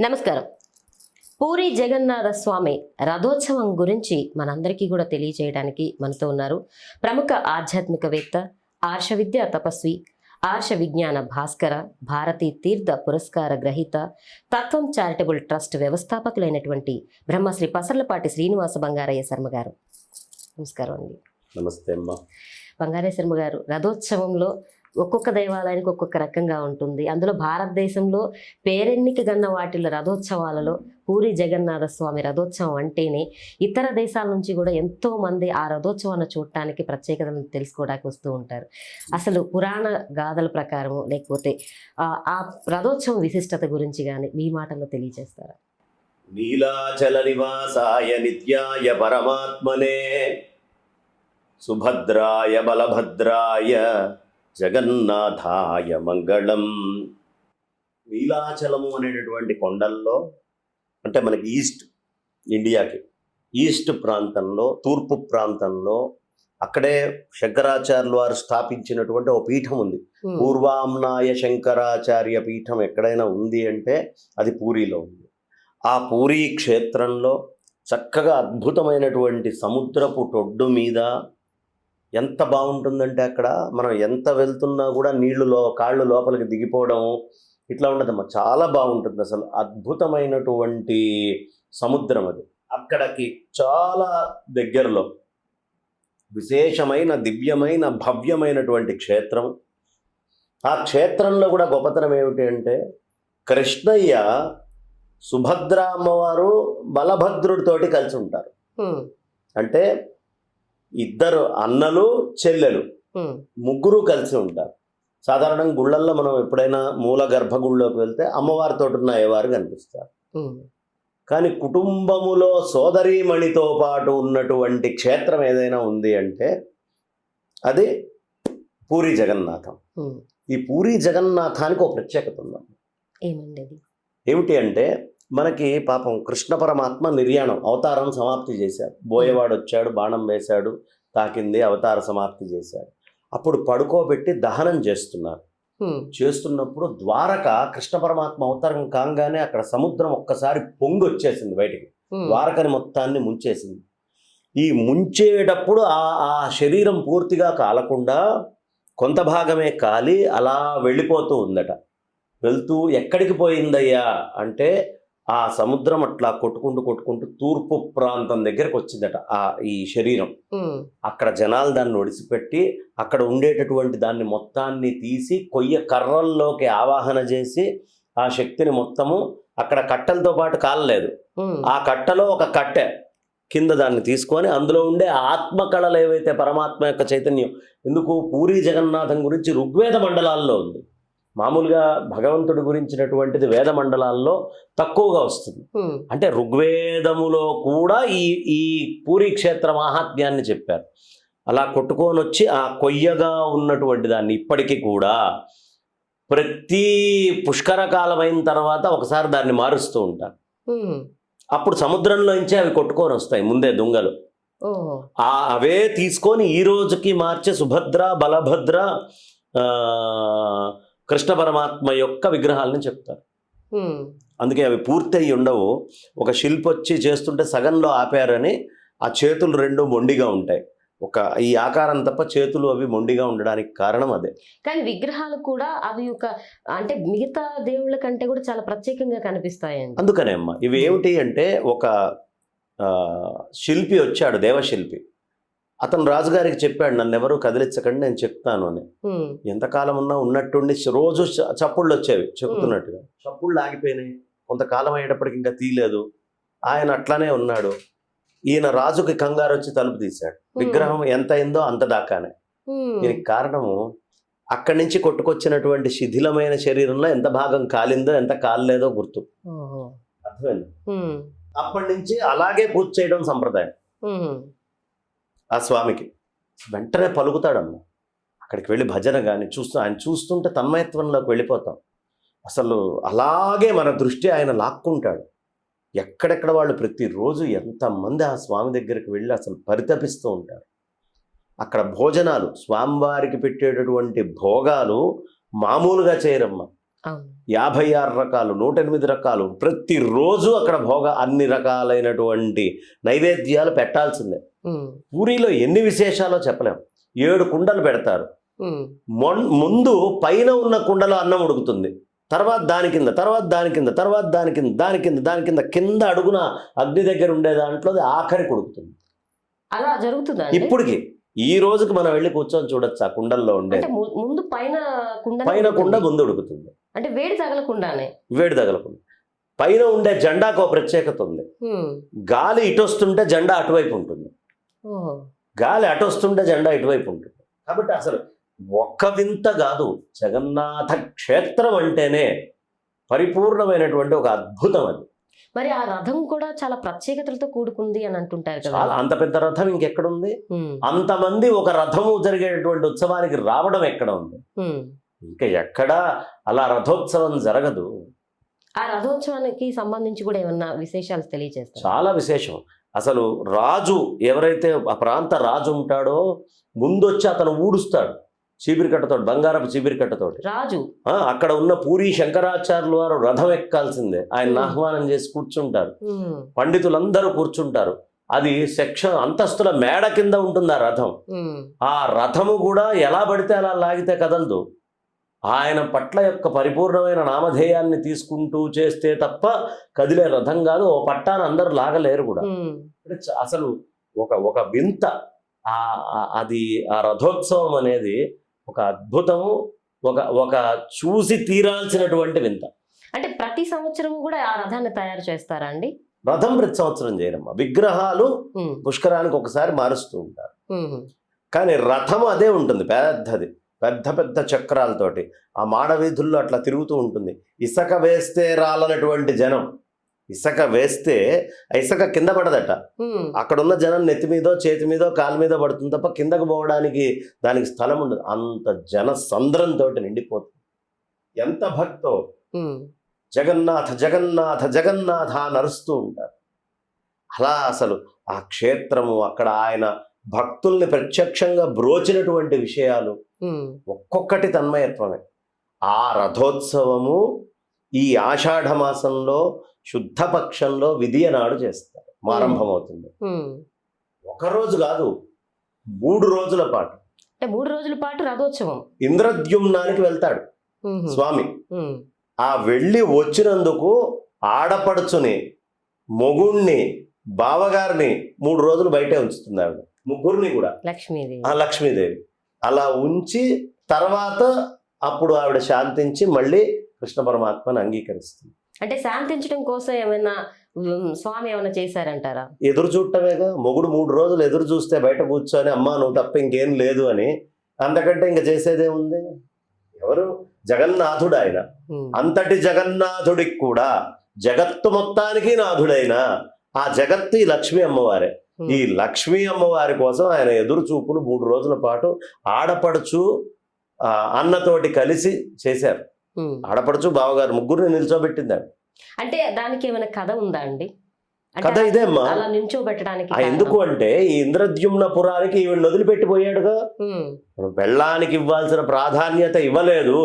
నమస్కారం. పూరి జగన్నాథ స్వామి రథోత్సవం గురించి మనందరికీ కూడా తెలియజేయడానికి మనతో ఉన్నారు ప్రముఖ ఆధ్యాత్మికవేత్త ఆర్ష విద్యా తపస్వి ఆర్ష విజ్ఞాన భాస్కర భారతీ తీర్థ పురస్కార గ్రహీత తత్వం చారిటబుల్ ట్రస్ట్ వ్యవస్థాపకులైనటువంటి బ్రహ్మశ్రీ పసర్లపాటి శ్రీనివాస బంగారయ్య శర్మ గారు. నమస్కారం అండి. నమస్తే అమ్మా. బంగారయ్య శర్మ గారు రథోత్సవంలో ఒక్కొక్క దేవాలయానికి ఒక్కొక్క రకంగా ఉంటుంది. అందులో భారతదేశంలో పేరెన్నిక గన్న వాటిలో రథోత్సవాలలో పూరి జగన్నాథ స్వామి రథోత్సవం అంటేనే ఇతర దేశాల నుంచి కూడా ఎంతో మంది ఆ రథోత్సవాన్ని చూడటానికి ప్రత్యేకతను తెలుసుకోవడానికి వస్తూ ఉంటారు. అసలు పురాణ గాథల ప్రకారము లేకపోతే ఆ, ఆ రథోత్సవం విశిష్టత గురించి కానీ మీ మాటల్లో తెలియజేస్తారా? నీలాచల నివాసాయ నిత్యాయ పరమాత్మనే సుభద్రాయ బలభద్రాయ జగన్నాథాయ మంగళం. నీలాచలము అనేటటువంటి కొండల్లో అంటే మనకి ఈస్ట్ ఇండియాకి ఈస్ట్ ప్రాంతంలో తూర్పు ప్రాంతంలో అక్కడే శంకరాచార్యులు వారు స్థాపించినటువంటి ఒక పీఠం ఉంది. పూర్వామ్నాయ శంకరాచార్య పీఠం ఎక్కడైనా ఉంది అంటే అది పూరిలో ఉంది. ఆ పూరీ క్షేత్రంలో చక్కగా అద్భుతమైనటువంటి సముద్రపు టొడ్డు మీద ఎంత బాగుంటుందంటే అక్కడ మనం ఎంత వెళ్తున్నా కూడా నీళ్ళు లో కాళ్ళు లోపలికి దిగిపోవడం ఇట్లా ఉండదమ్మా చాలా బాగుంటుంది అసలు. అద్భుతమైనటువంటి సముద్రం అది. అక్కడికి చాలా దగ్గరలో విశేషమైన దివ్యమైన భవ్యమైనటువంటి క్షేత్రం. ఆ క్షేత్రంలో కూడా గొప్పతనం ఏమిటి అంటే కృష్ణయ్య సుభద్ర అమ్మవారు బలభద్రుడితోటి కలిసి ఉంటారు. అంటే ఇద్దరు అన్నలు చెల్లెలు. ముగ్గురు కలిసి ఉంటారు సాధారణంగా గుళ్ళల్లో మనం ఎప్పుడైనా మూల గర్భగుడిలోకి వెళ్తే అమ్మవారితో ఉన్న అయ్యవారు కనిపిస్తారు. కానీ కుటుంబములో సోదరీమణితో పాటు ఉన్నటువంటి క్షేత్రం ఏదైనా ఉంది అంటే అది పూరి జగన్నాథం. ఈ పూరి జగన్నాథానికి ఒక ప్రత్యేకత ఉందమ్మ ఏమండి ఏమిటి అంటే మనకి పాపం కృష్ణ పరమాత్మ నిర్యాణం అవతారం సమాప్తి చేశాడు. బోయవాడు వచ్చాడు బాణం వేశాడు తాకింది అవతార సమాప్తి చేశాడు. అప్పుడు పడుకోబెట్టి దహనం చేస్తున్నారు. చేస్తున్నప్పుడు ద్వారక కృష్ణ పరమాత్మ అవతారం కాగానే అక్కడ సముద్రం ఒక్కసారి పొంగి వచ్చేసింది బయటికి. ద్వారకని మొత్తాన్ని ముంచేసింది. ఈ ముంచేటప్పుడు ఆ ఆ శరీరం పూర్తిగా కాలకుండా కొంత భాగమే కాలి అలా వెళ్ళిపోతూ ఉందట. వెళ్తూ ఎక్కడికి పోయిందయ్యా అంటే ఆ సముద్రం అట్లా కొట్టుకుంటూ కొట్టుకుంటూ తూర్పు ప్రాంతం దగ్గరకు వచ్చిందట ఆ ఈ శరీరం. అక్కడ జనాలు దాన్ని ఒడిసిపెట్టి అక్కడ ఉండేటటువంటి దాన్ని మొత్తాన్ని తీసి కొయ్య కర్రల్లోకి ఆవాహన చేసి ఆ శక్తిని మొత్తము అక్కడ కట్టెలతో పాటు కాలలేదు. ఆ కట్టలో ఒక కట్టె కింద దాన్ని తీసుకొని అందులో ఉండే ఆత్మకళలు ఏవైతే పరమాత్మ యొక్క చైతన్యం ఎందుకు పూరి జగన్నాథం గురించి ఋగ్వేద మండలాల్లో ఉంది మామూలుగా భగవంతుడి గురించినటువంటిది వేద మండలాల్లో తక్కువగా వస్తుంది. అంటే ఋగ్వేదములో కూడా ఈ ఈ పూరి క్షేత్ర మాహాత్మ్యాన్ని చెప్పారు. అలా కొట్టుకొని వచ్చి ఆ కొయ్యగా ఉన్నటువంటి దాన్ని ఇప్పటికీ కూడా ప్రతి పుష్కర కాలం అయిన తర్వాత ఒకసారి దాన్ని మారుస్తూ ఉంటారు. అప్పుడు సముద్రంలోంచి అవి కొట్టుకొని వస్తాయి ముందే దుంగలు. ఆ అవే తీసుకొని ఈ రోజుకి మార్చే సుభద్ర బలభద్ర ఆ, కృష్ణ పరమాత్మ యొక్క విగ్రహాలని చెప్తారు. అందుకే అవి పూర్తయి ఉండవు. ఒక శిల్పి వచ్చి చేస్తుంటే సగంలో ఆపారని ఆ చేతులు రెండు మొండిగా ఉంటాయి. ఒక ఈ ఆకారం తప్ప చేతులు అవి మొండిగా ఉండడానికి కారణం అదే. కానీ విగ్రహాలు కూడా అవి ఒక అంటే మిగతా దేవుళ్ళ కంటే కూడా చాలా ప్రత్యేకంగా కనిపిస్తాయండి. అందుకనే అమ్మ ఇవి ఏమిటి అంటే ఒక శిల్పి వచ్చాడు దేవశిల్పి. అతను రాజుగారికి చెప్పాడు నన్ను ఎవరు కదిలించకండి నేను చెప్తాను అని. ఎంతకాలం ఉన్నా ఉన్నట్టుండి రోజు చప్పుళ్ళు వచ్చేవి చెబుతున్నట్టుగా చప్పుళ్ళు ఆగిపోయినాయి. కొంతకాలం అయ్యేటప్పటికి ఇంకా తీయలేదు. ఆయన అట్లానే ఉన్నాడు. ఈయన రాజుకి కంగారు వచ్చి తలుపు తీశాడు. విగ్రహం ఎంత అయిందో అంత దాకానే. దీనికి కారణము అక్కడి నుంచి కొట్టుకొచ్చినటువంటి శిథిలమైన శరీరంలో ఎంత భాగం కాలిందో ఎంత కాలేదో గుర్తు. అర్థమైంది. అప్పటి నుంచి అలాగే పూజ చేయడం సంప్రదాయం. ఆ స్వామికి. వెంటనే పలుకుతాడమ్మ. అక్కడికి వెళ్ళి భజన కానీ చూస్తూ ఆయన చూస్తుంటే తన్మయత్వంలోకి వెళ్ళిపోతాం. అసలు అలాగే మన దృష్టి ఆయన లాక్కుంటాడు. ఎక్కడెక్కడ వాళ్ళు ప్రతిరోజు ఎంతమంది ఆ స్వామి దగ్గరికి వెళ్ళి అసలు పరితపిస్తూ ఉంటారు. అక్కడ భోజనాలు స్వామివారికి పెట్టేటటువంటి భోగాలు మామూలుగా చేయరమ్మ. యాభై ఆరు రకాలు నూట ఎనిమిది రకాలు ప్రతిరోజు అక్కడ భోగ అన్ని రకాలైనటువంటి నైవేద్యాలు పెట్టాల్సిందే. పూరిలో ఎన్ని విశేషాలో చెప్పలేం. ఏడు కుండలు పెడతారు. ముందు పైన ఉన్న కుండలో అన్నం ఉడుకుతుంది. తర్వాత దాని కింద తర్వాత దాని కింద తర్వాత దాని కింద దాని కింద దాని కింద కింద అడుగున అగ్ని దగ్గర ఉండే దాంట్లో అది ఆఖరికి ఉడుకుతుంది అలా జరుగుతుందా? ఇప్పటికి. ఈ రోజుకి మనం వెళ్ళి కూర్చొని చూడొచ్చు ఆ కుండల్లో ఉండే? ముందు పైన కుండ పైన కుండ ముందు ఉడుకుతుంది. అంటే వేడి తగలకుండానే వేడి తగలకుండా పైన ఉండే జెండాకు ఒక ప్రత్యేకత ఉంది. గాలి ఇటు వస్తుంటే జెండా అటువైపు ఉంటుంది. గాలి అటు వస్తుంటే జెండా ఇటువైపు ఉంటుంది కాబట్టి అసలు ఒక్క వింత కాదు జగన్నాథ క్షేత్రం అంటేనే పరిపూర్ణమైనటువంటి ఒక అద్భుతం అది. మరి ఆ రథం కూడా చాలా ప్రత్యేకతలతో కూడుకుంది అని అంటుంటారు కదా. చాలా అంత పెద్ద రథం ఇంకెక్కడుంది? అంతమంది ఒక రథము జరిగేటువంటి ఉత్సవానికి రావడం ఎక్కడ ఉంది. ఇంకా ఎక్కడా అలా రథోత్సవం జరగదు. ఆ రథోత్సవానికి సంబంధించి కూడా ఏమన్నా విశేషాలు తెలియజేస్తారు చాలా విశేషం. అసలు రాజు ఎవరైతే ఆ ప్రాంత రాజు ఉంటాడో ముందొచ్చి అతను ఊడుస్తాడు చీపిరికట్టతోటి బంగారపు చీపిరికట్టతోటి రాజు. ఆ, అక్కడ ఉన్న పూరి శంకరాచార్యులు వారు రథం ఎక్కాల్సిందే ఆయన. ఆహ్వానం చేసి కూర్చుంటారు. పండితులందరూ కూర్చుంటారు. అది సెక్షన్ అంతస్తుల మేడ కింద ఉంటుంది ఆ రథం. ఆ రథము కూడా ఎలా పడితే అలా లాగితే కదలదు. ఆయన పట్ల యొక్క పరిపూర్ణమైన నామధేయాన్ని తీసుకుంటూ చేస్తే తప్ప కదిలే రథం కాదు ఓ పట్టాన్ని అందరూ లాగలేరు కూడా. అంటే అసలు ఒక ఒక వింత అది ఆ రథోత్సవం అనేది ఒక అద్భుతము ఒక ఒక చూసి తీరాల్సినటువంటి వింత. అంటే ప్రతి సంవత్సరం కూడా ఆ రథాన్ని తయారు చేస్తారా అండి? రథం ప్రతి సంవత్సరం చేయరమ్మా. విగ్రహాలు పుష్కరానికి ఒకసారి మారుస్తూ ఉంటారు. కానీ రథం అదే ఉంటుంది పెద్దది. పెద్ద పెద్ద చక్రాలతోటి ఆ మాడవీధుల్లో అట్లా తిరుగుతూ ఉంటుంది. ఇసక వేస్తే రాలనటువంటి జనం ఇసక వేస్తే ఆ ఇసక కింద పడదట. ఉమ్, అక్కడ ఉన్న జనం నెత్తి మీదో చేతి మీదో కాలు మీద పడుతుంది తప్ప కిందకు పోవడానికి దానికి స్థలం ఉండదు. అంత జన సంద్రంతో నిండిపోతుంది. ఎంత భక్తో జగన్నాథ జగన్నాథ జగన్నాథ అని అరుస్తూ ఉంటారు. అలా అసలు ఆ క్షేత్రము అక్కడ ఆయన భక్తుల్ని ప్రత్యక్షంగా బ్రోచినటువంటి విషయాలు ఒక్కొక్కటి తన్మయత్వమే. ఆ రథోత్సవము ఈ ఆషాఢ మాసంలో శుద్ధ పక్షంలో విధియ నాడు చేస్తారు. ప్రారంభమవుతుంది ఉమ్. ఒకరోజు కాదు మూడు రోజుల పాటు. అంటే మూడు రోజుల పాటు రథోత్సవం. ఇంద్రద్యుమ్నానికి వెళ్తాడు స్వామి. ఆ వెళ్ళి వచ్చినందుకు ఆడపడుచుని మొగుణ్ణి బావగారిని మూడు రోజులు బయటే ఉంచుతుంది ఆవిడ. ముగ్గురిని కూడా. లక్ష్మీదేవి. ఆ లక్ష్మీదేవి. అలా ఉంచి తర్వాత అప్పుడు ఆవిడ శాంతించి మళ్ళీ కృష్ణ పరమాత్మని అంగీకరిస్తుంది. అంటే శాంతించడం కోసం ఏమైనా స్వామి ఏమైనా చేశారంటారా? ఎదురు చూడటమేగా. మొగుడు మూడు రోజులు ఎదురు చూస్తే బయట కూర్చొని అమ్మా నువ్వు తప్ప ఇంకేం లేదు అని. అంతకంటే ఇంకా చేసేదేముంది ఎవరు? జగన్నాథుడు ఆయన. అంతటి జగన్నాథుడికి కూడా జగత్తు మొత్తానికి నాథుడైన ఆ జగత్తు ఈ లక్ష్మీ అమ్మవారే. ఈ లక్ష్మీ అమ్మవారి కోసం ఆయన ఎదురు చూపులు మూడు రోజుల పాటు ఆడపడుచు ఆ, అన్నతోటి కలిసి చేశారు. ఆడపడుచు బావగారు ముగ్గురిని నిల్చోబెట్టింది. అంటే దానికి ఏమైనా కథ ఉందా అండి కథ ఇదే అమ్మా. అలా నించోబెట్టడానికి ఎందుకు అంటే ఈ ఇంద్రద్యుమ్న పురానికి ఈవిడ వదిలిపెట్టిపోయాడుగా. ఉమ్, పెళ్ళానికి ఇవ్వాల్సిన ప్రాధాన్యత ఇవ్వలేదు.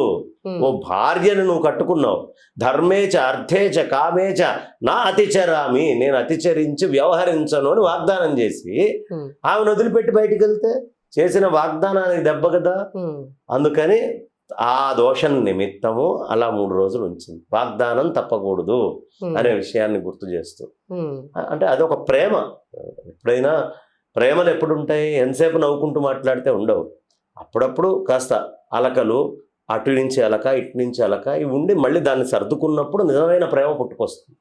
ఓ భార్యను నువ్వు కట్టుకున్నావు. ధర్మేచ అర్థేచ కామేచ నా అతిచరామి నేను అతిచరించి వ్యవహరించను అని వాగ్దానం చేసి ఆమెను వదిలిపెట్టి బయటికి వెళ్తే చేసిన వాగ్దానానికి దెబ్బ కదా. అందుకని ఆ దోషం నిమిత్తము అలా మూడు రోజులు ఉంచింది. వాగ్దానం తప్పకూడదు అనే విషయాన్ని గుర్తు చేస్తూ. అంటే అదొక ప్రేమ. ఎప్పుడైనా ప్రేమలు ఎప్పుడు ఉంటాయి ఎంతసేపు నవ్వుకుంటూ మాట్లాడితే ఉండవు. అప్పుడప్పుడు కాస్త అలకలు అటు నుంచి అలక ఇటు నుంచి అలక ఇవి ఉండి మళ్ళీ దాన్ని సర్దుకున్నప్పుడు నిజమైన ప్రేమ పుట్టుకొస్తుంది.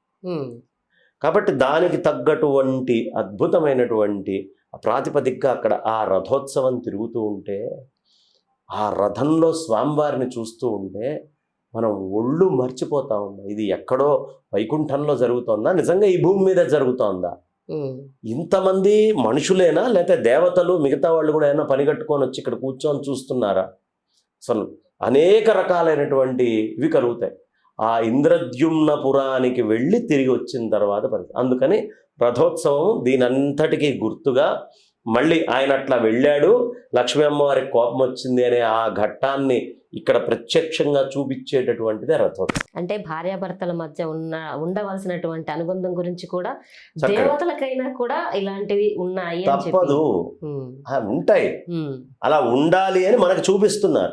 కాబట్టి దానికి తగ్గటువంటి అద్భుతమైనటువంటి ప్రాతిపదికగా అక్కడ ఆ రథోత్సవం తిరుగుతూ ఉంటే ఆ రథంలో స్వామివారిని చూస్తూ ఉంటే మనం ఒళ్ళు మర్చిపోతా ఉన్నాం ఇది ఎక్కడో వైకుంఠంలో జరుగుతోందా? నిజంగా ఈ భూమి మీద జరుగుతోందా? ఇంతమంది మనుషులేనా? లేకపోతే దేవతలు మిగతా వాళ్ళు కూడా ఏమైనా పని కట్టుకొని వచ్చి ఇక్కడ కూర్చొని చూస్తున్నారా? అసలు అనేక రకాలైనటువంటి ఇవి కలుగుతాయి. ఆ ఇంద్రద్యుమ్న పురానికి వెళ్ళి తిరిగి వచ్చిన తర్వాత పరిస్థితి. అందుకని రథోత్సవం దీనంతటికీ గుర్తుగా మళ్ళీ ఆయన అట్లా వెళ్ళాడు. లక్ష్మీ అమ్మవారికి కోపం వచ్చింది అనే ఆ ఘట్టాన్ని ఇక్కడ ప్రత్యక్షంగా చూపించేటటువంటిదే రథోత్సవం. అంటే భార్యాభర్తల మధ్య ఉన్న ఉండవలసినటువంటి అనుబంధం గురించి కూడా. దేవతలకైనా కూడా ఇలాంటివి ఉన్నాయి తప్పదు. ఉంటాయి. అలా ఉండాలి అని మనకు చూపిస్తున్నారు.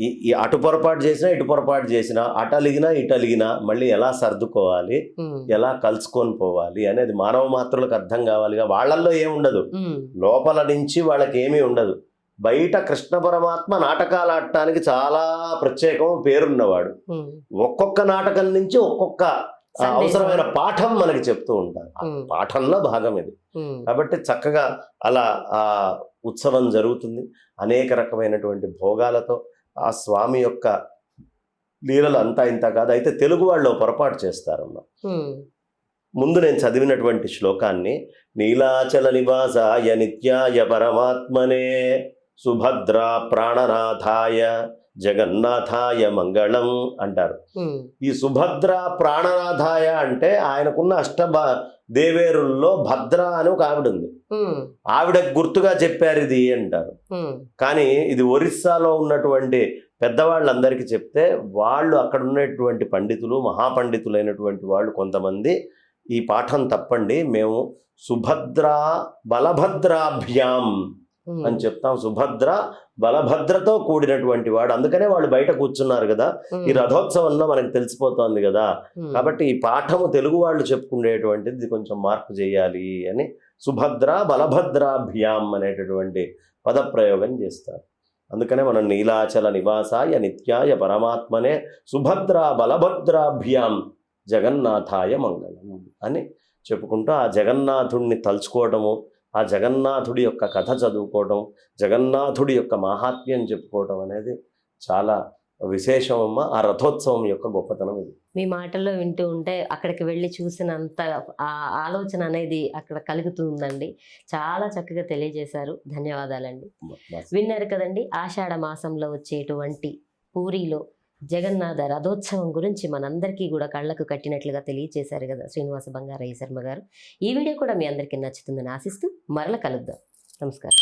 ఈ అటు పొరపాటు చేసినా ఇటు పొరపాటు చేసినా అటు అలిగినా ఇటు అలిగినా మళ్ళీ ఎలా సర్దుకోవాలి ఎలా కలుసుకొని పోవాలి అనేది మానవ మాత్రులకు అర్థం కావాలిగా. వాళ్ళల్లో ఏముండదు లోపల నుంచి వాళ్ళకి ఏమీ ఉండదు. బయట కృష్ణ పరమాత్మ నాటకాలు ఆడటానికి చాలా ప్రత్యేకం పేరున్నవాడు. ఒక్కొక్క నాటకం నుంచి ఒక్కొక్క. అవసరమైన పాఠం మనకి చెప్తూ ఉంటారు. పాఠంలో భాగం ఇది. కాబట్టి చక్కగా అలా ఆ ఉత్సవం జరుగుతుంది. అనేక రకమైనటువంటి భోగాలతో ఆ స్వామి యొక్క లీలలు అంతా ఇంత కాదు. అయితే తెలుగు వాళ్ళు పొరపాటు చేస్తారమ్మా. ముందు నేను చదివినటువంటి శ్లోకాన్ని నీలాచల నివాసాయ నిత్యాయ పరమాత్మనే సుభద్ర ప్రాణనాథాయ జగన్నాథాయ మంగళం అంటారు. ఈ సుభద్ర ప్రాణనాథాయ అంటే ఆయనకున్న అష్టభ దేవేరుల్లో భద్ర అని ఒక ఆవిడ ఉంది ఆవిడ గుర్తుగా చెప్పారు ఇది అంటారు. కానీ ఇది ఒరిస్సాలో ఉన్నటువంటి పెద్దవాళ్ళందరికీ చెప్తే వాళ్ళు అక్కడ ఉన్నటువంటి పండితులు మహాపండితులైనటువంటి వాళ్ళు కొంతమంది ఈ పాఠం తప్పండి. మేము సుభద్ర బలభద్రాభ్యాం అని చెప్తాం. సుభద్ర బలభద్రతో కూడినటువంటి వాడు. అందుకనే వాళ్ళు బయట కూర్చున్నారు కదా. ఈ రథోత్సవంలో మనకు తెలిసిపోతోంది కదా. కాబట్టి ఈ పాఠము తెలుగు వాళ్ళు చెప్పుకునేటువంటిది కొంచెం మార్పు చేయాలి అని సుభద్ర బలభద్రాభ్యాం అనేటటువంటి పదప్రయోగం చేస్తారు. అందుకనే మనం నీలాచల నివాసాయ నిత్యాయ పరమాత్మనే సుభద్ర బలభద్రాభ్యాం జగన్నాథాయ మంగళం అని చెప్పుకుంటూ ఆ జగన్నాథుడిని తలుచుకోవడము ఆ జగన్నాథుడి యొక్క కథ చదువుకోవడం జగన్నాథుడి యొక్క మాహాత్మ్యం చెప్పుకోవడం అనేది చాలా విశేషమమ్మ. ఆ రథోత్సవం యొక్క గొప్పతనం ఇది. మీ మాటల్లో వింటూ ఉంటే అక్కడికి వెళ్ళి చూసినంత ఆ ఆలోచన అనేది అక్కడ కలుగుతుందండి చాలా చక్కగా తెలియజేశారు. ధన్యవాదాలండి. విన్నారు కదండి ఆషాఢ మాసంలో వచ్చేటువంటి పూరిలో జగన్నాథ రథోత్సవం గురించి మనందరికీ కూడా కళ్ళకు కట్టినట్లుగా తెలియజేశారు కదా శ్రీనివాస బంగారయ్య శర్మ గారు. ఈ వీడియో కూడా మీ అందరికీ నచ్చుతుందని ఆశిస్తూ మరల కలుద్దాం. నమస్కారం.